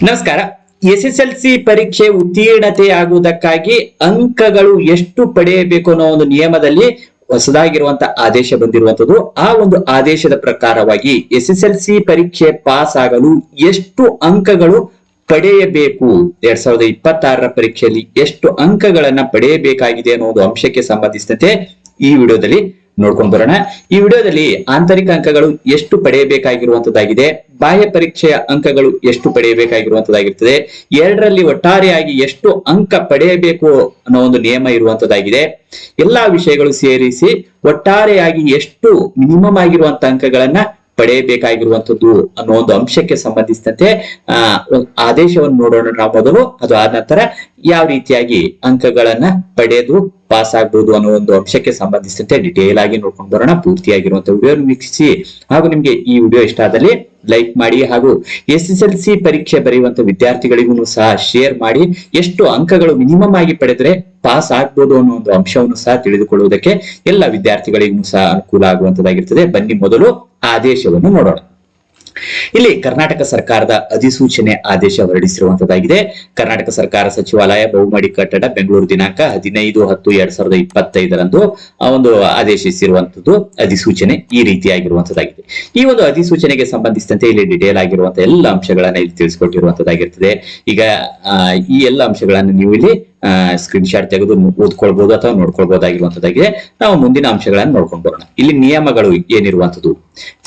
ನಮಸ್ಕಾರ. S S L C ಪರೀಕ್ಷೆ ಉತ್ತೀರ್ಣತೆ ಆಗುವುದಕ್ಕಾಗಿ ಅಂಕಗಳು ಎಷ್ಟು ಪಡೆಯಬೇಕು ಅನ್ನೋ ಒಂದು ನಿಯಮದಲ್ಲಿ ಹೊಸದಾಗಿರುವಂತಹ ಆದೇಶ ಬಂದಿರುವಂತದ್ದು ಆ ಒಂದು ಆದೇಶದ ಪ್ರಕಾರವಾಗಿ ಎಸ್ ಎಸ್ ಎಲ್ ಸಿ ಪರೀಕ್ಷೆ ಪಾಸ್ ಆಗಲು ಎಷ್ಟು ಅಂಕಗಳು ಪಡೆಯಬೇಕು? ಎರಡ್ ಸಾವಿರದ ಇಪ್ಪತ್ತಾರರ ಪರೀಕ್ಷೆಯಲ್ಲಿ ಎಷ್ಟು ಅಂಕಗಳನ್ನ ಪಡೆಯಬೇಕಾಗಿದೆ ಅನ್ನೋ ಒಂದು ಅಂಶಕ್ಕೆ ಸಂಬಂಧಿಸಿದಂತೆ ಈ ವಿಡಿಯೋದಲ್ಲಿ ನೋಡ್ಕೊಂಡು ಬರೋಣ ಈ ವಿಡಿಯೋದಲ್ಲಿ ಆಂತರಿಕ ಅಂಕಗಳು ಎಷ್ಟು ಪಡೆಯಬೇಕಾಗಿರುವಂತದ್ದಾಗಿದೆ, ಬಾಹ್ಯ ಪರೀಕ್ಷೆಯ ಅಂಕಗಳು ಎಷ್ಟು ಪಡೆಯಬೇಕಾಗಿರುವಂತದ್ದಾಗಿರ್ತದೆ, ಎರಡರಲ್ಲಿ ಒಟ್ಟಾರೆಯಾಗಿ ಎಷ್ಟು ಅಂಕ ಪಡೆಯಬೇಕು ಅನ್ನೋ ಒಂದು ನಿಯಮ ಇರುವಂತದ್ದಾಗಿದೆ. ಎಲ್ಲಾ ವಿಷಯಗಳು ಸೇರಿಸಿ ಒಟ್ಟಾರೆಯಾಗಿ ಎಷ್ಟು ಮಿನಿಮಮ್ ಆಗಿರುವಂತ ಅಂಕಗಳನ್ನ ಪಡೆಯಬೇಕಾಗಿರುವಂತದ್ದು ಅನ್ನೋ ಒಂದು ಅಂಶಕ್ಕೆ ಸಂಬಂಧಿಸಿದಂತೆ, ಆ ಆದೇಶವನ್ನು ನೋಡೋಣ ನಾವು ಮೊದಲು. ಅದು ಆದ ನಂತರ ಯಾವ ರೀತಿಯಾಗಿ ಅಂಕಗಳನ್ನ ಪಡೆದು ಪಾಸ್ ಆಗ್ಬೋದು ಅನ್ನೋ ಒಂದು ಅಂಶಕ್ಕೆ ಸಂಬಂಧಿಸಿದಂತೆ ಡಿಟೇಲ್ ಆಗಿ ನೋಡ್ಕೊಂಡು ಬರೋಣ. ಪೂರ್ತಿಯಾಗಿರುವಂತ ವಿಡಿಯೋ ವೀಕ್ಷಿಸಿ. ಹಾಗೂ ನಿಮ್ಗೆ ಈ ವಿಡಿಯೋ ಇಷ್ಟ ಆದಲ್ಲಿ ಲೈಕ್ ಮಾಡಿ ಹಾಗೂ ಎಸ್ ಎಸ್ ಎಲ್ ಸಿ ಪರೀಕ್ಷೆ ಬರೆಯುವಂತ ವಿದ್ಯಾರ್ಥಿಗಳಿಗೂ ಸಹ ಶೇರ್ ಮಾಡಿ. ಎಷ್ಟು ಅಂಕಗಳು ಮಿನಿಮಮ್ ಆಗಿ ಪಡೆದ್ರೆ ಪಾಸ್ ಆಗ್ಬೋದು ಅನ್ನೋ ಒಂದು ಅಂಶವನ್ನು ಸಹ ತಿಳಿದುಕೊಳ್ಳುವುದಕ್ಕೆ ಎಲ್ಲ ವಿದ್ಯಾರ್ಥಿಗಳಿಗೂ ಸಹ ಅನುಕೂಲ ಆಗುವಂತದ್ದಾಗಿರ್ತದೆ. ಬನ್ನಿ ಮೊದಲು ಆದೇಶವನ್ನು ನೋಡೋಣ. ಇಲ್ಲಿ ಕರ್ನಾಟಕ ಸರ್ಕಾರದ ಅಧಿಸೂಚನೆ ಆದೇಶ ಹೊರಡಿಸಿರುವಂತದ್ದಾಗಿದೆ. ಕರ್ನಾಟಕ ಸರ್ಕಾರ ಸಚಿವಾಲಯ ಬಹುಮಡಿ ಕಟ್ಟಡ ಬೆಂಗಳೂರು ದಿನಾಂಕ ಹದಿನೈದು ಹತ್ತು ಎರಡ್ ಸಾವಿರದ ಇಪ್ಪತ್ತೈದರಂದು ಒಂದು ಆದೇಶಿಸಿರುವಂತದ್ದು ಅಧಿಸೂಚನೆ ಈ ರೀತಿಯಾಗಿರುವಂತದ್ದಾಗಿದೆ. ಈ ಒಂದು ಅಧಿಸೂಚನೆಗೆ ಸಂಬಂಧಿಸಿದಂತೆ ಇಲ್ಲಿ ಡಿಟೇಲ್ ಆಗಿರುವಂತಹ ಎಲ್ಲ ಅಂಶಗಳನ್ನ ಇಲ್ಲಿ ತಿಳಿಸಿಕೊಟ್ಟಿರುವಂತದ್ದಾಗಿರ್ತದೆ. ಈಗ ಈ ಎಲ್ಲ ಅಂಶಗಳನ್ನು ನೀವು ಇಲ್ಲಿ ಸ್ಕ್ರೀನ್ ಶಾಟ್ ತೆಗೆದು ಓದ್ಕೊಳ್ಬಹುದು ಅಥವಾ ನೋಡ್ಕೊಳ್ಬಹುದಾಗಿರುವಂತದ್ದಾಗಿದೆ ನಾವು ಮುಂದಿನ ಅಂಶಗಳನ್ನು ನೋಡ್ಕೊಂಡು ಬರೋಣ. ಇಲ್ಲಿ ನಿಯಮಗಳು ಏನಿರುವಂತದ್ದು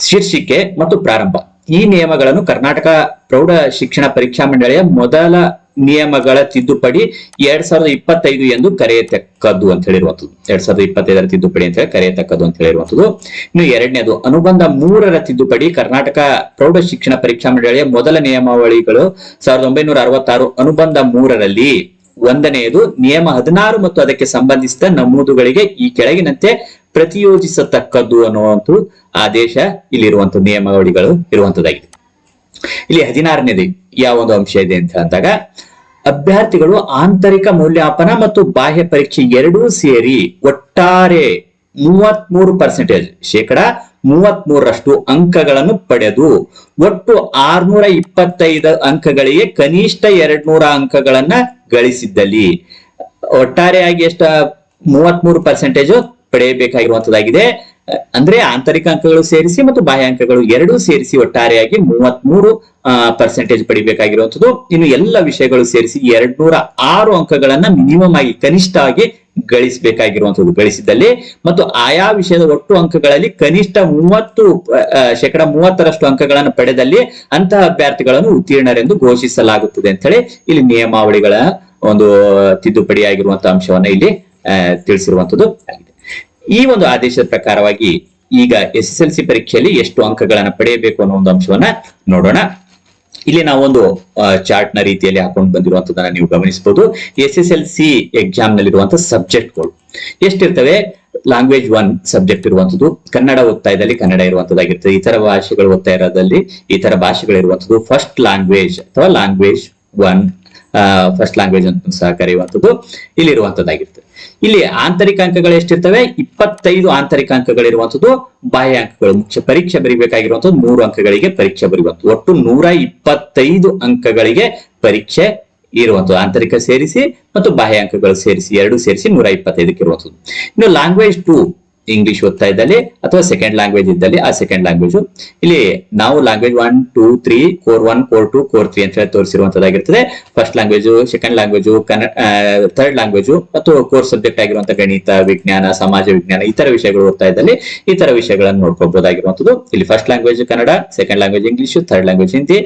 ಶೀರ್ಷಿಕೆ ಮತ್ತು ಪ್ರಾರಂಭ. ಈ ನಿಯಮಗಳನ್ನು ಕರ್ನಾಟಕ ಪ್ರೌಢ ಶಿಕ್ಷಣ ಪರೀಕ್ಷಾ ಮಂಡಳಿಯ ಮೊದಲ ನಿಯಮಗಳ ತಿದ್ದುಪಡಿ ಎರಡ್ ಸಾವಿರದ ಇಪ್ಪತ್ತೈದು ಎಂದು ಕರೆಯತಕ್ಕದ್ದು ಅಂತ ಹೇಳಿರುವಂತದ್ದು ಎರಡ್ ಸಾವಿರದ ಇಪ್ಪತ್ತೈದರ ತಿದ್ದುಪಡಿ ಅಂತ ಹೇಳಿ ಕರೆಯತಕ್ಕದ್ದು ಅಂತ ಹೇಳಿರುವಂತದ್ದು ಇನ್ನು ಎರಡನೇದು, ಅನುಬಂಧ ಮೂರರ ತಿದ್ದುಪಡಿ ಕರ್ನಾಟಕ ಪ್ರೌಢ ಶಿಕ್ಷಣ ಪರೀಕ್ಷಾ ಮಂಡಳಿಯ ಮೊದಲ ನಿಯಮಾವಳಿಗಳು ಸಾವಿರದ ಒಂಬೈನೂರ ಅರವತ್ತಾರು ಅನುಬಂಧ ಮೂರರಲ್ಲಿ ಒಂದನೆಯದು ನಿಯಮ ಹದಿನಾರು ಮತ್ತು ಅದಕ್ಕೆ ಸಂಬಂಧಿಸಿದ ನಮೂದುಗಳಿಗೆ ಈ ಕೆಳಗಿನಂತೆ ಪ್ರತಿಯೋಜಿಸತಕ್ಕದ್ದು ಅನ್ನುವಂಥ ಆದೇಶ ಇಲ್ಲಿರುವಂತ ನಿಯಮಾವಳಿಗಳು ಇರುವಂತದ್ದಾಗಿದೆ ಇಲ್ಲಿ ಹದಿನಾರನೇದು ಯಾವ ಒಂದು ಅಂಶ ಇದೆ ಅಂತ ಅಂದಾಗ ಅಭ್ಯರ್ಥಿಗಳು ಆಂತರಿಕ ಮೌಲ್ಯಮಾಪನ ಮತ್ತು ಬಾಹ್ಯ ಪರೀಕ್ಷೆ ಎರಡೂ ಸೇರಿ ಒಟ್ಟಾರೆ ಮೂವತ್ಮೂರು ಪರ್ಸೆಂಟೇಜ್ ಶೇಕಡ ಮೂವತ್ಮೂರರಷ್ಟು ಅಂಕಗಳನ್ನು ಪಡೆದು ಒಟ್ಟು ಆರ್ನೂರ ಇಪ್ಪತ್ತೈದು ಅಂಕಗಳಿಗೆ ಕನಿಷ್ಠ ಎರಡ್ನೂರ ಅಂಕಗಳನ್ನ ಗಳಿಸಿದ್ದಲ್ಲಿ. ಒಟ್ಟಾರೆಯಾಗಿ ಎಷ್ಟ? ಮೂವತ್ಮೂರು ಪರ್ಸೆಂಟೇಜ್ ಪಡೆಯಬೇಕಾಗಿರುವಂತದ್ದಾಗಿದೆ. ಅಂದ್ರೆ ಆಂತರಿಕ ಅಂಕಗಳು ಸೇರಿಸಿ ಮತ್ತು ಬಾಹ್ಯ ಅಂಕಗಳು ಎರಡೂ ಸೇರಿಸಿ ಒಟ್ಟಾರೆಯಾಗಿ ಮೂವತ್ಮೂರು ಪರ್ಸೆಂಟೇಜ್ ಪಡಿಬೇಕಾಗಿರುವಂತದ್ದು. ಇನ್ನು ಎಲ್ಲ ವಿಷಯಗಳು ಸೇರಿಸಿ ಎರಡ್ನೂರ ಆರು ಅಂಕಗಳನ್ನ ಮಿನಿಮಮ್ ಆಗಿ ಕನಿಷ್ಠ ಆಗಿ ಗಳಿಸಬೇಕಾಗಿರುವಂತದ್ದು ಗಳಿಸಿದ್ದಲ್ಲಿ ಮತ್ತು ಆಯಾ ವಿಷಯದ ಒಟ್ಟು ಅಂಕಗಳಲ್ಲಿ ಕನಿಷ್ಠ ಮೂವತ್ತು ಶೇಕಡ ಮೂವತ್ತರಷ್ಟು ಅಂಕಗಳನ್ನು ಪಡೆದಲ್ಲಿ ಅಂತಹ ಅಭ್ಯರ್ಥಿಗಳನ್ನು ಉತ್ತೀರ್ಣರೆಂದು ಘೋಷಿಸಲಾಗುತ್ತದೆ ಅಂತ ಹೇಳಿ ಇಲ್ಲಿ ನಿಯಮಾವಳಿಗಳ ಒಂದು ತಿದ್ದುಪಡಿ ಆಗಿರುವಂತಹ ಅಂಶವನ್ನ ಇಲ್ಲಿ ತಿಳಿಸಿರುವಂತದ್ದು ಆಗಿದೆ. ಈ ಒಂದು ಆದೇಶದ ಪ್ರಕಾರವಾಗಿ ಈಗ ಎಸ್ ಎಸ್ ಎಲ್ ಸಿ ಪರೀಕ್ಷೆಯಲ್ಲಿ ಎಷ್ಟು ಅಂಕಗಳನ್ನು ಪಡೆಯಬೇಕು ಅನ್ನೋ ಒಂದು ಅಂಶವನ್ನ ನೋಡೋಣ. ಇಲ್ಲಿ ನಾವೊಂದು ಚಾರ್ಟ್ನ ರೀತಿಯಲ್ಲಿ ಹಾಕೊಂಡು ಬಂದಿರುವಂತದನ್ನ ನೀವು ಗಮನಿಸಬಹುದು. S S L C exam ನಲ್ಲಿರುವಂತಹ ಸಬ್ಜೆಕ್ಟ್ಗಳು ಎಷ್ಟಿರ್ತವೆ? ಲ್ಯಾಂಗ್ವೇಜ್ ಒನ್ ಸಬ್ಜೆಕ್ಟ್ ಇರುವಂತದ್ದು ಕನ್ನಡ ಒತ್ತಾಯದಲ್ಲಿ ಕನ್ನಡ ಇರುವಂತದ್ದಾಗಿರ್ತದೆ ಇತರ ಭಾಷೆಗಳು ಒತ್ತಾಯ ಇರೋದಲ್ಲಿ ಇತರ ಭಾಷೆಗಳು ಇರುವಂತದ್ದು ಫಸ್ಟ್ ಲ್ಯಾಂಗ್ವೇಜ್ ಅಥವಾ ಲ್ಯಾಂಗ್ವೇಜ್ ಒನ್ ಫಸ್ಟ್ ಲ್ಯಾಂಗ್ವೇಜ್ ಅಂತ ಸಹ ಕರೆಯುವಂಥದ್ದು ಇಲ್ಲಿರುವಂತದ್ದಾಗಿರ್ತದೆ ಇಲ್ಲಿ ಆಂತರಿಕ ಅಂಕಗಳು ಎಷ್ಟಿರ್ತವೆ? ಇಪ್ಪತ್ತೈದು ಆಂತರಿಕ ಅಂಕಗಳಿರುವಂಥದ್ದು, ಬಾಹ್ಯ ಅಂಕಗಳು. ಮುಖ್ಯ ಪರೀಕ್ಷೆ ಬರೀಬೇಕಾಗಿರುವಂತದ್ದು ಮೂರು ಅಂಕಗಳಿಗೆ ಪರೀಕ್ಷೆ ಬರೆಯುವಂಥದ್ದು ಒಟ್ಟು ನೂರ ಇಪ್ಪತ್ತೈದು ಅಂಕಗಳಿಗೆ ಪರೀಕ್ಷೆ ಇರುವಂಥದ್ದು. ಆಂತರಿಕ ಸೇರಿಸಿ ಮತ್ತು ಬಾಹ್ಯ ಅಂಕಗಳು ಸೇರಿಸಿ, ಎರಡು ಸೇರಿಸಿ ನೂರ ಇಪ್ಪತ್ತೈದಕ್ಕೆ ಇರುವಂಥದ್ದು. ಇನ್ನು ಲ್ಯಾಂಗ್ವೇಜ್ ಟು ಇಂಗ್ಲಿಷ್ ಓದ್ತಾ ಇದ್ದಲ್ಲಿ ಅಥವಾ ಸೆಕೆಂಡ್ ಲ್ಯಾಂಗ್ವೇಜ್ ಇದ್ದಲ್ಲಿ, ಆ ಸೆಕೆಂಡ್ ಲ್ಯಾಂಗ್ವೇಜ್ ಇಲ್ಲಿ ನಾವು language one two three core one core two core three ಅಂತ ಹೇಳಿ ತೋರಿಸಿರುವಂತದ್ದಾಗಿರ್ತದೆ. First language second language Kannada third language ಮತ್ತು ಕೋರ್ ಸಬ್ಜೆಕ್ಟ್ ಆಗಿರುವಂತಹ ಗಣಿತ, ವಿಜ್ಞಾನ, ಸಮಾಜ ವಿಜ್ಞಾನ ಇತರ ವಿಷಯಗಳು ಓದ್ತಾ ಇದ್ದಲ್ಲಿ ಈ ತರ ವಿಷಯಗಳನ್ನು ನೋಡ್ಕೋಬಹುದಾಗಿರುವಂತದ್ದು ಇಲ್ಲಿ first language Kannada second language English third language Hindi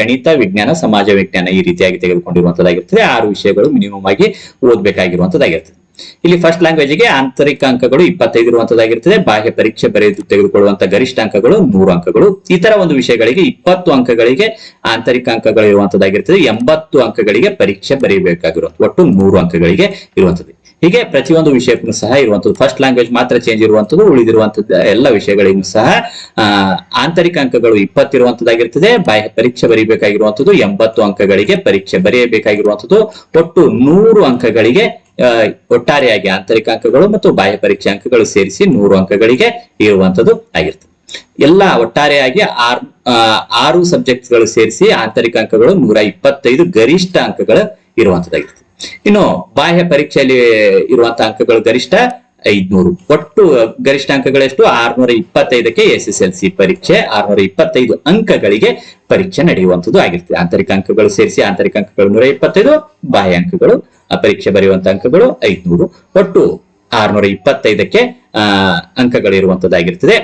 ಗಣಿತ, ವಿಜ್ಞಾನ, ಸಮಾಜ ವಿಜ್ಞಾನ ಈ ರೀತಿಯಾಗಿ ತೆಗೆದುಕೊಂಡಿರುವಂತದ್ದಾಗಿರ್ತದೆ. ಆರು ವಿಷಯಗಳು ಮಿನಿಮಮ್ ಆಗಿ ಓದ್ಬೇಕಾಗಿರುವಂತದ್ದಾಗಿರ್ತದೆ. ಇಲ್ಲಿ ಫಸ್ಟ್ ಲ್ಯಾಂಗ್ವೇಜ್ಗೆ ಆಂತರಿಕ ಅಂಕಗಳು ಇಪ್ಪತ್ತೈದು ಇರುವಂತದ್ದಾಗಿರ್ತದೆ ಬಾಹ್ಯ ಪರೀಕ್ಷೆ ಬರೆದು ತೆಗೆದುಕೊಳ್ಳುವಂತ ಗರಿಷ್ಠ ಅಂಕಗಳು ನೂರು ಅಂಕಗಳು. ಇತರ ಒಂದು ವಿಷಯಗಳಿಗೆ ಇಪ್ಪತ್ತು ಅಂಕಗಳಿಗೆ ಆಂತರಿಕ ಅಂಕಗಳು ಇರುವಂತದ್ದಾಗಿರ್ತದೆ ಎಂಬತ್ತು ಅಂಕಗಳಿಗೆ ಪರೀಕ್ಷೆ ಬರೆಯಬೇಕಾಗಿರುವಂತ ಒಟ್ಟು ನೂರು ಅಂಕಗಳಿಗೆ ಇರುವಂತದ್ದು. ಹೀಗೆ ಪ್ರತಿಯೊಂದು ವಿಷಯಕ್ಕೂ ಸಹ ಇರುವಂತದ್ದು. ಫಸ್ಟ್ ಲ್ಯಾಂಗ್ವೇಜ್ ಮಾತ್ರ ಚೇಂಜ್ ಇರುವಂತದ್ದು, ಉಳಿದಿರುವಂತದ್ದು ಎಲ್ಲ ವಿಷಯಗಳಿಗೂ ಸಹ ಆಂತರಿಕ ಅಂಕಗಳು ಇಪ್ಪತ್ತಿರುವಂತದ್ದಾಗಿರ್ತದೆ ಬಾಹ್ಯ ಪರೀಕ್ಷೆ ಬರೀಬೇಕಾಗಿರುವಂತದ್ದು. ಎಂಬತ್ತು ಅಂಕಗಳಿಗೆ ಪರೀಕ್ಷೆ ಬರೆಯಬೇಕಾಗಿರುವಂತದ್ದು. ಒಟ್ಟು ನೂರು ಅಂಕಗಳಿಗೆ ಒಟ್ಟಾರೆಯಾಗಿ ಆಂತರಿಕ ಅಂಕಗಳು ಮತ್ತು ಬಾಹ್ಯ ಪರೀಕ್ಷೆ ಅಂಕಗಳು ಸೇರಿಸಿ ನೂರು ಅಂಕಗಳಿಗೆ ಇರುವಂತದ್ದು ಆಗಿರ್ತದೆ. ಎಲ್ಲ ಒಟ್ಟಾರೆಯಾಗಿ ಆರ್ ಆರು ಸಬ್ಜೆಕ್ಟ್ಗಳು ಸೇರಿಸಿ ಆಂತರಿಕ ಅಂಕಗಳು ನೂರ ಇಪ್ಪತ್ತೈದು ಗರಿಷ್ಠ ಅಂಕಗಳು ಇರುವಂತದ್ದಾಗಿರ್ತದೆ ಇನ್ನು ಬಾಹ್ಯ ಪರೀಕ್ಷೆಯಲ್ಲಿ ಇರುವಂತಹ ಅಂಕಗಳು ಗರಿಷ್ಠ ಐದ್ನೂರು. ಒಟ್ಟು ಗರಿಷ್ಠ ಅಂಕಗಳೆಷ್ಟು ಆರ್ನೂರ ಇಪ್ಪತ್ತೈದಕ್ಕೆ ಎಸ್ ಎಸ್ ಎಲ್ ಸಿ ಪರೀಕ್ಷೆ, ಆರ್ನೂರ ಇಪ್ಪತ್ತೈದು ಅಂಕಗಳಿಗೆ ಪರೀಕ್ಷೆ ನಡೆಯುವಂತದ್ದು ಆಗಿರ್ತದೆ. ಆಂತರಿಕ ಅಂಕಗಳು ಸೇರಿಸಿ ಆಂತರಿಕ ಅಂಕಗಳು ನೂರ ಇಪ್ಪತ್ತೈದು, ಬಾಹ್ಯ ಅಂಕಗಳು ಪರೀಕ್ಷೆ ಬರೆಯುವಂತ ಅಂಕಗಳು ಐದ್ನೂರು. ಒಟ್ಟು ಆರ್ನೂರ ಇಪ್ಪತ್ತೈದಕ್ಕೆ ಆ ಅಂಕಗಳು ಇರುವಂತದ್ದಾಗಿರ್ತದೆ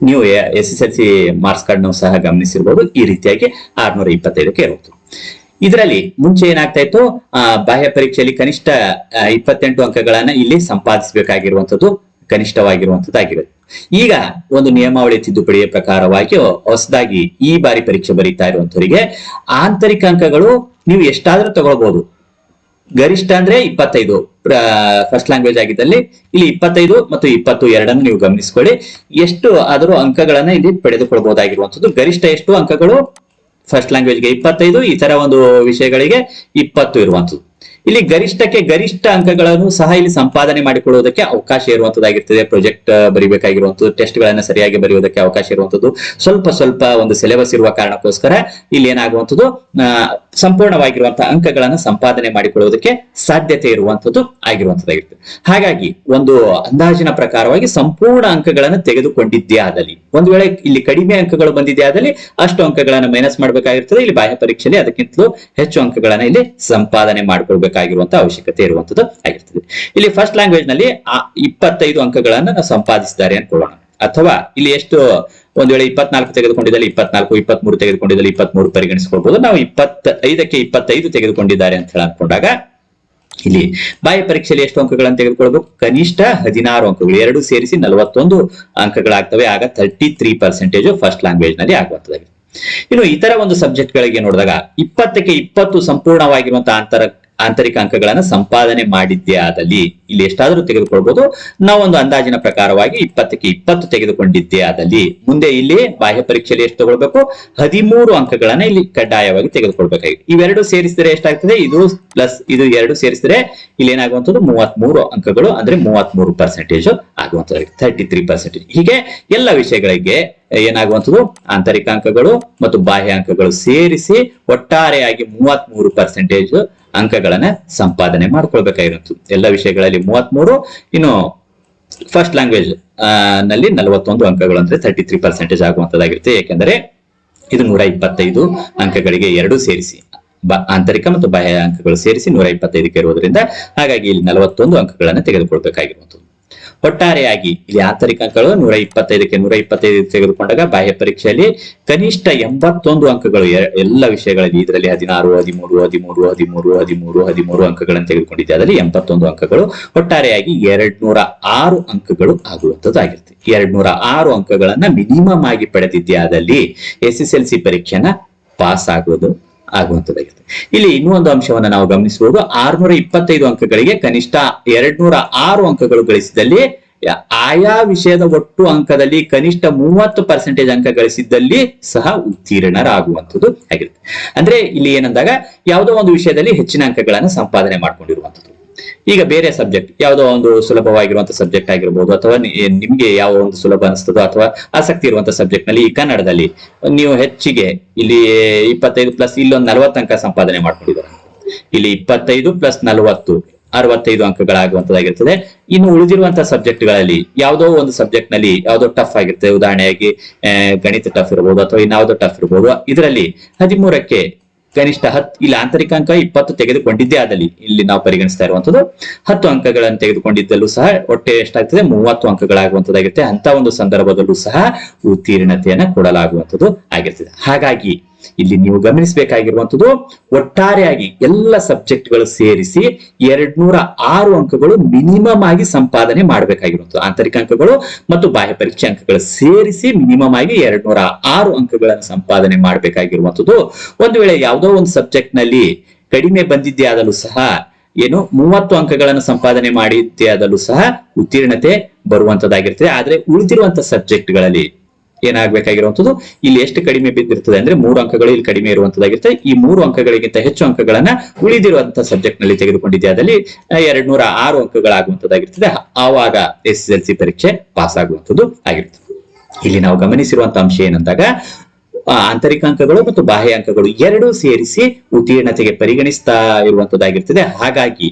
ನೀವು S S L C marks card ಸಹ ಗಮನಿಸಿರ್ಬೋದು. ಈ ರೀತಿಯಾಗಿ ಆರ್ನೂರ ಇಪ್ಪತ್ತೈದಕ್ಕೆ ಇರುತ್ತೆ ಇದರಲ್ಲಿ ಮುಂಚೆ ಏನಾಗ್ತಾ ಇತ್ತು? ಆ, ಬಾಹ್ಯ ಪರೀಕ್ಷೆಯಲ್ಲಿ ಕನಿಷ್ಠ ಆ, ಇಪ್ಪತ್ತೆಂಟು ಅಂಕಗಳನ್ನ ಇಲ್ಲಿ ಸಂಪಾದಿಸಬೇಕಾಗಿರುವಂತದ್ದು ಕನಿಷ್ಠವಾಗಿರುವಂತದ್ದಾಗಿರುತ್ತೆ ಈಗ ಒಂದು ನಿಯಮಾವಳಿ ತಿದ್ದುಪಡಿಯ ಪ್ರಕಾರವಾಗಿ ಹೊಸದಾಗಿ ಈ ಬಾರಿ ಪರೀಕ್ಷೆ ಬರೀತಾ ಇರುವಂತವರಿಗೆ ಆಂತರಿಕ ಅಂಕಗಳು ನೀವು ಎಷ್ಟಾದ್ರೂ ತಗೊಳ್ಬಹುದು ಗರಿಷ್ಠ ಅಂದ್ರೆ ಇಪ್ಪತ್ತೈದು ಫಸ್ಟ್ ಲ್ಯಾಂಗ್ವೇಜ್ ಆಗಿದ್ದಲ್ಲಿ ಇಲ್ಲಿ ಇಪ್ಪತ್ತೈದು ಮತ್ತು ಇಪ್ಪತ್ತು ಎರಡನ್ನು ನೀವು ಗಮನಿಸಿಕೊಳ್ಳಿ. ಎಷ್ಟು ಆದರೂ ಅಂಕಗಳನ್ನ ಇಲ್ಲಿ ಪಡೆದುಕೊಳ್ಬಹುದಾಗಿರುವಂತದ್ದು ಗರಿಷ್ಠ ಎಷ್ಟು ಅಂಕಗಳು? ಫಸ್ಟ್ ಲ್ಯಾಂಗ್ವೇಜ್ಗೆ ಇಪ್ಪತ್ತೈದು, ಇತರ ಒಂದು ವಿಷಯಗಳಿಗೆ ಇಪ್ಪತ್ತು ಇರುವಂತದ್ದು ಇಲ್ಲಿ ಗರಿಷ್ಠಕ್ಕೆ ಗರಿಷ್ಠ ಅಂಕಗಳನ್ನು ಸಹ ಇಲ್ಲಿ ಸಂಪಾದನೆ ಮಾಡಿಕೊಳ್ಳುವುದಕ್ಕೆ ಅವಕಾಶ ಇರುವಂತದ್ದಾಗಿರ್ತದೆ. ಪ್ರಾಜೆಕ್ಟ್ ಬರಿಬೇಕಾಗಿರುವಂತದ್ದು ಟೆಸ್ಟ್ ಗಳನ್ನ ಸರಿಯಾಗಿ ಬರೆಯುವುದಕ್ಕೆ ಅವಕಾಶ ಇರುವಂತದ್ದು. ಸ್ವಲ್ಪ ಸ್ವಲ್ಪ ಒಂದು ಸಿಲೆಬಸ್ ಇರುವ ಕಾರಣಕ್ಕೋಸ್ಕರ ಇಲ್ಲಿ ಏನಾಗುವಂತದ್ದು ಸಂಪೂರ್ಣವಾಗಿರುವಂತಹ ಅಂಕಗಳನ್ನು ಸಂಪಾದನೆ ಮಾಡಿಕೊಳ್ಳುವುದಕ್ಕೆ ಸಾಧ್ಯತೆ ಇರುವಂತದ್ದು ಆಗಿರುವಂತದ್ದಾಗಿರ್ತದೆ. ಹಾಗಾಗಿ ಒಂದು ಅಂದಾಜಿನ ಪ್ರಕಾರವಾಗಿ ಸಂಪೂರ್ಣ ಅಂಕಗಳನ್ನು ತೆಗೆದುಕೊಂಡಿದ್ದೇ ಆದಲ್ಲಿ, ಒಂದು ವೇಳೆ ಇಲ್ಲಿ ಕಡಿಮೆ ಅಂಕಗಳು ಬಂದಿದ್ದೇ ಆದಲ್ಲಿ ಅಷ್ಟು ಅಂಕಗಳನ್ನು ಮೈನಸ್ ಮಾಡಬೇಕಾಗಿರ್ತದೆ. ಇಲ್ಲಿ ಬಾಹ್ಯ ಪರೀಕ್ಷೆಯಲ್ಲಿ ಅದಕ್ಕಿಂತಲೂ ಹೆಚ್ಚು ಅಂಕಗಳನ್ನು ಇಲ್ಲಿ ಸಂಪಾದನೆ ಮಾಡ್ಕೊಳ್ಬೇಕಾಗಿರುವಂತ ಅವಶ್ಯಕತೆ ಇರುವಂತದ್ದು ಆಗಿರ್ತದೆ. ಇಲ್ಲಿ ಫಸ್ಟ್ ಲ್ಯಾಂಗ್ವೇಜ್ನಲ್ಲಿ, ಆ ಇಪ್ಪತ್ತೈದು ಅಂಕಗಳನ್ನ ನಾವು ಸಂಪಾದಿಸಿದ್ದಾರೆ ಅನ್ಕೊಳ್ಳೋಣ. ಅಥವಾ ಇಲ್ಲಿ ಎಷ್ಟು, ಒಂದ್ ವೇಳೆ ಇಪ್ಪತ್ನಾಲ್ಕು ತೆಗೆದುಕೊಂಡಿದ್ದಲ್ಲಿ ಇಪ್ಪತ್ನಾಲ್ಕು, ಇಪ್ಪತ್ಮೂರು ತೆಗೆದುಕೊಂಡಿದ್ದಲ್ಲಿ ಇಪ್ಪತ್ಮೂರು ಪರಿಗಣಿಸಿಕೊಳ್ಬಹುದು ನಾವು ಇಪ್ಪತ್ತೈದಕ್ಕೆ ಇಪ್ಪತ್ತೈದು ತೆಗೆದುಕೊಂಡಿದ್ದಾರೆ ಅಂತ ಹೇಳಿ ಅನ್ಕೊಂಡಾಗ ಇಲ್ಲಿ ಬಾಹ್ಯ ಪರೀಕ್ಷೆಯಲ್ಲಿ ಎಷ್ಟು ಅಂಕಗಳನ್ನು ತೆಗೆದುಕೊಳ್ಬೇಕು ಕನಿಷ್ಠ ಹದಿನಾರು ಅಂಕಗಳು. ಎರಡು ಸೇರಿಸಿ ನಲವತ್ತೊಂದು ಅಂಕಗಳಾಗ್ತವೆ. ಆಗ ತರ್ಟಿ ತ್ರೀ ಪರ್ಸೆಂಟೇಜ್ ಫಸ್ಟ್ ಲ್ಯಾಂಗ್ವೇಜ್ನಲ್ಲಿ ಆಗುವಂತದಾಗಿದೆ ಇನ್ನು ಇತರ ಒಂದು ಸಬ್ಜೆಕ್ಟ್ ಗಳಿಗೆ ನೋಡಿದಾಗ, ಇಪ್ಪತ್ತಕ್ಕೆ ಇಪ್ಪತ್ತು ಸಂಪೂರ್ಣವಾಗಿರುವಂತಹ ಅಂತರ ಆಂತರಿಕ ಅಂಕಗಳನ್ನ ಸಂಪಾದನೆ ಮಾಡಿದ್ದೇ ಆದಲ್ಲಿ ಇಲ್ಲಿ ಎಷ್ಟಾದರೂ ತೆಗೆದುಕೊಳ್ಬಹುದು ನಾವು ಒಂದು ಅಂದಾಜಿನ ಪ್ರಕಾರವಾಗಿ ಇಪ್ಪತ್ತಕ್ಕೆ ಇಪ್ಪತ್ತು ತೆಗೆದುಕೊಂಡಿದ್ದೇ ಆದಲ್ಲಿ ಮುಂದೆ ಇಲ್ಲಿ ಬಾಹ್ಯ ಪರೀಕ್ಷೆಯಲ್ಲಿ ಎಷ್ಟು ತಗೊಳ್ಬೇಕು? ಹದಿಮೂರು ಅಂಕಗಳನ್ನ ಇಲ್ಲಿ ಕಡ್ಡಾಯವಾಗಿ ತೆಗೆದುಕೊಳ್ಬೇಕಾಗಿ ಇವೆರಡು ಸೇರಿಸಿದರೆ ಎಷ್ಟಾಗ್ತದೆ? ಇದು ಪ್ಲಸ್ ಇದು ಎರಡು ಸೇರಿಸಿದರೆ ಇಲ್ಲಿ ಏನಾಗುವಂತದ್ದು ಮೂವತ್ಮೂರು ಅಂಕಗಳು, ಅಂದ್ರೆ ಮೂವತ್ಮೂರು ಪರ್ಸೆಂಟೇಜ್ ಆಗುವಂತದ್ದು ಥರ್ಟಿ ತ್ರೀ ಪರ್ಸೆಂಟೇಜ್ ಹೀಗೆ ಎಲ್ಲ ವಿಷಯಗಳಿಗೆ ಏನಾಗುವಂಥದ್ದು? ಆಂತರಿಕ ಅಂಕಗಳು ಮತ್ತು ಬಾಹ್ಯ ಅಂಕಗಳು ಸೇರಿಸಿ ಒಟ್ಟಾರೆಯಾಗಿ ಮೂವತ್ಮೂರು ಪರ್ಸೆಂಟೇಜ್ ಅಂಕಗಳನ್ನ ಸಂಪಾದನೆ ಮಾಡ್ಕೊಳ್ಬೇಕಾಗಿರುತ್ತೆ. ಎಲ್ಲ ವಿಷಯಗಳಲ್ಲಿ ಮೂವತ್ಮೂರು, ಇನ್ನು ಫಸ್ಟ್ ಲ್ಯಾಂಗ್ವೇಜ್ನಲ್ಲಿ ನಲವತ್ತೊಂದು ಅಂಕಗಳು ಅಂದ್ರೆ ತರ್ಟಿ ತ್ರೀ ಪರ್ಸೆಂಟೇಜ್ ಆಗುವಂತದ್ದಾಗಿರುತ್ತೆ. ಯಾಕೆಂದರೆ ಇದು ನೂರ ಇಪ್ಪತ್ತೈದು ಅಂಕಗಳಿಗೆ ಎರಡು ಸೇರಿಸಿ. ಆಂತರಿಕ ಮತ್ತು ಬಾಹ್ಯ ಅಂಕಗಳು ಸೇರಿಸಿ ನೂರ ಇಪ್ಪತ್ತೈದಕ್ಕೆ ಇರುವುದರಿಂದ ಹಾಗಾಗಿ ಇಲ್ಲಿ ನಲವತ್ತೊಂದು ಅಂಕಗಳನ್ನು ತೆಗೆದುಕೊಳ್ಬೇಕಾಗಿರುವಂಥದ್ದು. ಒಟ್ಟಾರೆಯಾಗಿ ಇಲ್ಲಿ ಆಂತರಿಕ ಅಂಕಗಳು ನೂರ ಇಪ್ಪತ್ತೈದಕ್ಕೆ ನೂರ ಇಪ್ಪತ್ತೈದು ತೆಗೆದುಕೊಂಡಾಗ ಬಾಹ್ಯ ಪರೀಕ್ಷೆಯಲ್ಲಿ ಕನಿಷ್ಠ ಎಂಬತ್ತೊಂದು ಅಂಕಗಳು ಎಲ್ಲ ವಿಷಯಗಳಲ್ಲಿ ಇದರಲ್ಲಿ ಹದಿನಾರು, ಹದಿಮೂರು ಹದಿಮೂರು ಹದಿಮೂರು ಹದಿಮೂರು ಹದಿಮೂರು ಅಂಕಗಳನ್ನು ತೆಗೆದುಕೊಂಡಿದ್ದೆ. ಅದರಲ್ಲಿ ಎಂಬತ್ತೊಂದು ಅಂಕಗಳು ಒಟ್ಟಾರೆಯಾಗಿ ಎರಡ್ ನೂರ ಆರು ಅಂಕಗಳು ಆಗುವಂಥದ್ದು ಆಗಿರುತ್ತೆ ಎರಡ್ ನೂರ ಆರು ಅಂಕಗಳನ್ನ ಮಿನಿಮಮ್ ಆಗಿ ಪಡೆದಿದ್ದೆ ಅದರಲ್ಲಿ ಎಸ್ ಎಸ್ ಎಲ್ ಸಿ ಪರೀಕ್ಷೆನ ಪಾಸ್ ಆಗುವುದು ಆಗುವಂತದ್ದಾಗಿರುತ್ತೆ ಇಲ್ಲಿ ಇನ್ನೂ ಒಂದು ಅಂಶವನ್ನ ನಾವು ಗಮನಿಸಬಹುದು. ಆರ್ನೂರ ಇಪ್ಪತ್ತೈದು ಅಂಕಗಳಿಗೆ ಕನಿಷ್ಠ ಎರಡ್ ನೂರ ಆರು ಅಂಕಗಳು ಗಳಿಸಿದಲ್ಲಿ, ಆಯಾ ವಿಷಯದ ಒಟ್ಟು ಅಂಕದಲ್ಲಿ ಕನಿಷ್ಠ ಮೂವತ್ತು ಪರ್ಸೆಂಟೇಜ್ ಅಂಕ ಗಳಿಸಿದ್ದಲ್ಲಿ ಸಹ ಉತ್ತೀರ್ಣರಾಗುವಂಥದ್ದು ಆಗಿರುತ್ತೆ. ಅಂದ್ರೆ ಇಲ್ಲಿ ಏನಂದಾಗ, ಯಾವುದೋ ಒಂದು ವಿಷಯದಲ್ಲಿ ಹೆಚ್ಚಿನ ಅಂಕಗಳನ್ನು ಸಂಪಾದನೆ ಮಾಡ್ಕೊಂಡಿರುವಂಥದ್ದು. ಈಗ ಬೇರೆ ಸಬ್ಜೆಕ್ಟ್ ಯಾವುದೋ ಒಂದು ಸುಲಭವಾಗಿರುವಂತ ಸಬ್ಜೆಕ್ಟ್ ಆಗಿರ್ಬೋದು, ಅಥವಾ ನಿಮ್ಗೆ ಯಾವ ಒಂದು ಸುಲಭ ಅನಿಸ್ತದೋ ಅಥವಾ ಆಸಕ್ತಿ ಇರುವಂತ ಸಬ್ಜೆಕ್ಟ್ನಲ್ಲಿ ಈ ಕನ್ನಡದಲ್ಲಿ ನೀವು ಹೆಚ್ಚಿಗೆ ಇಲ್ಲಿ ಇಪ್ಪತ್ತೈದು ಪ್ಲಸ್ ಇಲ್ಲೊಂದು ನಲವತ್ತು ಅಂಕ ಸಂಪಾದನೆ ಮಾಡ್ಕೊಂಡಿದ್ದಾರೆ. ಇಲ್ಲಿ ಇಪ್ಪತ್ತೈದು ಪ್ಲಸ್ ನಲವತ್ತು, ಅರವತ್ತೈದು ಅಂಕಗಳಾಗುವಂತದಾಗಿರ್ತದೆ ಇನ್ನು ಉಳಿದಿರುವಂತಹ ಸಬ್ಜೆಕ್ಟ್ಗಳಲ್ಲಿ ಯಾವುದೋ ಒಂದು ಸಬ್ಜೆಕ್ಟ್ನಲ್ಲಿ ಯಾವುದೋ ಟಫ್ ಆಗಿರ್ತದೆ, ಉದಾಹರಣೆಯಾಗಿ ಗಣಿತ ಟಫ್ ಇರಬಹುದು ಅಥವಾ ಇನ್ನಾವುದೋ ಟಫ್ ಇರಬಹುದು ಇದರಲ್ಲಿ ಹದಿಮೂರಕ್ಕೆ ಕನಿಷ್ಠ ಹತ್, ಇಲ್ಲಿ ಆಂತರಿಕ ಅಂಕ ಇಪ್ಪತ್ತು ತೆಗೆದುಕೊಂಡಿದ್ದೇ ಆದಲ್ಲಿ ಇಲ್ಲಿ ನಾವು ಪರಿಗಣಿಸ್ತಾ ಇರುವಂತದ್ದು ಹತ್ತು ಅಂಕಗಳನ್ನು ತೆಗೆದುಕೊಂಡಿದ್ದಲ್ಲೂ ಸಹ ಒಟ್ಟೆ ಎಷ್ಟಾಗ್ತದೆ? ಮೂವತ್ತು ಅಂಕಗಳಾಗುವಂತದ್ದಾಗಿರುತ್ತೆ ಅಂತ ಒಂದು ಸಂದರ್ಭದಲ್ಲೂ ಸಹ ಉತ್ತೀರ್ಣತೆಯನ್ನ ಕೊಡಲಾಗುವಂತದ್ದು ಆಗಿರ್ತದೆ. ಹಾಗಾಗಿ ಇಲ್ಲಿ ನೀವು ಗಮನಿಸಬೇಕಾಗಿರುವಂತದ್ದು ಒಟ್ಟಾರೆಯಾಗಿ ಎಲ್ಲ ಸಬ್ಜೆಕ್ಟ್ಗಳು ಸೇರಿಸಿ ಎರಡ್ ನೂರ ಆರು ಅಂಕಗಳು ಮಿನಿಮಮ್ ಆಗಿ ಸಂಪಾದನೆ ಮಾಡಬೇಕಾಗಿರುವಂತದ್ದು. ಆಂತರಿಕ ಅಂಕಗಳು ಮತ್ತು ಬಾಹ್ಯ ಪರೀಕ್ಷೆ ಅಂಕಗಳು ಸೇರಿಸಿ ಮಿನಿಮಮ್ ಆಗಿ ಎರಡ್ ನೂರ ಆರು ಅಂಕಗಳನ್ನು ಸಂಪಾದನೆ ಮಾಡಬೇಕಾಗಿರುವಂತದ್ದು. ಒಂದು ವೇಳೆ ಯಾವುದೋ ಒಂದು ಸಬ್ಜೆಕ್ಟ್ನಲ್ಲಿ ಕಡಿಮೆ ಬಂದಿದ್ದೇ ಸಹ, ಏನು ಮೂವತ್ತು ಅಂಕಗಳನ್ನು ಸಂಪಾದನೆ ಮಾಡಿದ್ದೇ ಆದಲೂ ಸಹ ಉತ್ತೀರ್ಣತೆ ಬರುವಂತದ್ದಾಗಿರ್ತದೆ. ಆದ್ರೆ ಸಬ್ಜೆಕ್ಟ್ ಸಬ್ಜೆಕ್ಟ್ಗಳಲ್ಲಿ ಏನಾಗಬೇಕಾಗಿರುವಂತದ್ದು ಇಲ್ಲಿ ಎಷ್ಟು ಕಡಿಮೆ ಬಿದ್ದಿರ್ತದೆ ಅಂದ್ರೆ ಮೂರು ಅಂಕಗಳು ಇಲ್ಲಿ ಕಡಿಮೆ ಇರುವಂತದ್ದಾಗಿರುತ್ತೆ ಈ ಮೂರು ಅಂಕಗಳಿಗಿಂತ ಹೆಚ್ಚು ಅಂಕಗಳನ್ನ ಉಳಿದಿರುವಂತಹ ಸಬ್ಜೆಕ್ಟ್ನಲ್ಲಿ ತೆಗೆದುಕೊಂಡಿದ್ದೆ. ಅದರಲ್ಲಿ ಎರಡ್ ನೂರ ಆರು ಅಂಕಗಳಾಗುವಂತದ್ದಾಗಿರ್ತದೆ ಆವಾಗ ಎಸ್ ಎಸ್ ಎಲ್ ಸಿ ಪರೀಕ್ಷೆ ಪಾಸ್ ಆಗುವಂತದ್ದು ಆಗಿರ್ತದೆ ಇಲ್ಲಿ ನಾವು ಗಮನಿಸಿರುವಂತ ಅಂಶ ಏನಂದಾಗ ಆಂತರಿಕ ಅಂಕಗಳು ಮತ್ತು ಬಾಹ್ಯ ಅಂಕಗಳು ಎರಡೂ ಸೇರಿಸಿ ಉತ್ತೀರ್ಣತೆಗೆ ಪರಿಗಣಿಸ್ತಾ ಇರುವಂತದ್ದಾಗಿರ್ತದೆ ಹಾಗಾಗಿ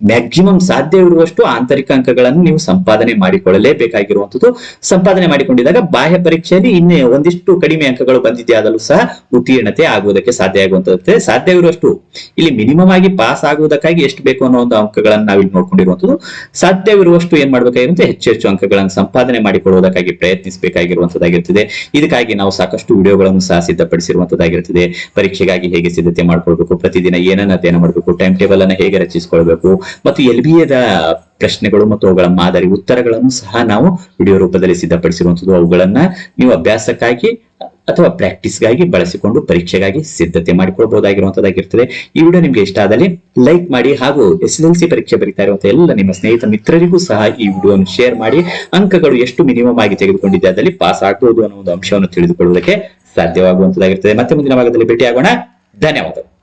ಮ್ಯಾಕ್ಸಿಮಮ್ ಸಾಧ್ಯವಿರುವಷ್ಟು ಆಂತರಿಕ ಅಂಕಗಳನ್ನು ನೀವು ಸಂಪಾದನೆ ಮಾಡಿಕೊಳ್ಳಲೇಬೇಕಾಗಿರುವಂತದ್ದು ಸಂಪಾದನೆ ಮಾಡಿಕೊಂಡಿದಾಗ ಬಾಹ್ಯ ಪರೀಕ್ಷೆಯಲ್ಲಿ ಇನ್ನೇ ಒಂದಿಷ್ಟು ಕಡಿಮೆ ಅಂಕಗಳು ಬಂದಿದೆಯಾದಲ್ಲೂ ಸಹ ಉತ್ತೀರ್ಣತೆ ಆಗುವುದಕ್ಕೆ ಸಾಧ್ಯ ಆಗುವಂತದ್ದು ಸಾಧ್ಯವಿರುವಷ್ಟು ಇಲ್ಲಿ ಮಿನಿಮಮ್ ಆಗಿ ಪಾಸ್ ಆಗುವುದಕ್ಕಾಗಿ ಎಷ್ಟು ಬೇಕು ಅನ್ನೋ ಒಂದು ಅಂಕಗಳನ್ನು ನಾವಿಲ್ಲಿ ನೋಡ್ಕೊಂಡಿರುವಂತದ್ದು ಸಾಧ್ಯವಿರುವಷ್ಟು ಏನ್ ಮಾಡ್ಬೇಕಾಗಿರುತ್ತೆ? ಹೆಚ್ಚು ಹೆಚ್ಚು ಅಂಕಗಳನ್ನು ಸಂಪಾದನೆ ಮಾಡಿಕೊಳ್ಳುವುದಕ್ಕಾಗಿ ಪ್ರಯತ್ನಿಸಬೇಕಾಗಿರುವಂತದ್ದಾಗಿರ್ತದೆ ಇದಕ್ಕಾಗಿ ನಾವು ಸಾಕಷ್ಟು ವಿಡಿಯೋಗಳನ್ನು ಸಹ ಸಿದ್ಧಪಡಿಸಿರುವಂತದ್ದಾಗಿರ್ತದೆ ಪರೀಕ್ಷೆಗಾಗಿ ಹೇಗೆ ಸಿದ್ಧತೆ ಮಾಡ್ಕೊಳ್ಬೇಕು? ಪ್ರತಿದಿನ ಏನನ್ನ ಅಧ್ಯಯನ ಮಾಡಬೇಕು? ಟೈಮ್ ಟೇಬಲ್ ಅನ್ನು ಹೇಗೆ ರಚಿಸಿಕೊಳ್ಬೇಕು ಮತ್ತು ಎಲ್ ಬಿ ಎದ ಪ್ರಶ್ನೆಗಳು ಮತ್ತು ಅವುಗಳ ಮಾದರಿ ಉತ್ತರಗಳನ್ನು ಸಹ ನಾವು ವಿಡಿಯೋ ರೂಪದಲ್ಲಿ ಸಿದ್ಧಪಡಿಸಿರುವಂತದ್ದು ಅವುಗಳನ್ನ ನೀವು ಅಭ್ಯಾಸಕ್ಕಾಗಿ ಅಥವಾ ಪ್ರಾಕ್ಟೀಸ್ಗಾಗಿ ಬಳಸಿಕೊಂಡು ಪರೀಕ್ಷೆಗಾಗಿ ಸಿದ್ಧತೆ ಮಾಡಿಕೊಳ್ಬಹುದಾಗಿರುವಂತದ್ದಾಗಿರ್ತದೆ ಈ ವಿಡಿಯೋ ನಿಮ್ಗೆ ಇಷ್ಟ ಆದಲ್ಲಿ ಲೈಕ್ ಮಾಡಿ ಹಾಗೂ ಎಸ್ ಎಲ್ ಸಿ ಪರೀಕ್ಷೆ ಬರೀತಾ ಇರುವಂತಹ ಎಲ್ಲ ನಿಮ್ಮ ಸ್ನೇಹಿತ ಮಿತ್ರರಿಗೂ ಸಹ ಈ ವಿಡಿಯೋವನ್ನು ಶೇರ್ ಮಾಡಿ. ಅಂಕಗಳು ಎಷ್ಟು ಮಿನಿಮಮ್ ಆಗಿ ತೆಗೆದುಕೊಂಡಿದೆ ಅದರಲ್ಲಿ ಪಾಸ್ ಆಗಬಹುದು ಅನ್ನೋ ಒಂದು ಅಂಶವನ್ನು ತಿಳಿದುಕೊಳ್ಳುವುದಕ್ಕೆ ಸಾಧ್ಯವಾಗುವಂತದ್ದಾಗಿರ್ತದೆ ಮತ್ತೆ ಮುಂದಿನ ಭಾಗದಲ್ಲಿ ಭೇಟಿಯಾಗೋಣ. ಧನ್ಯವಾದಗಳು.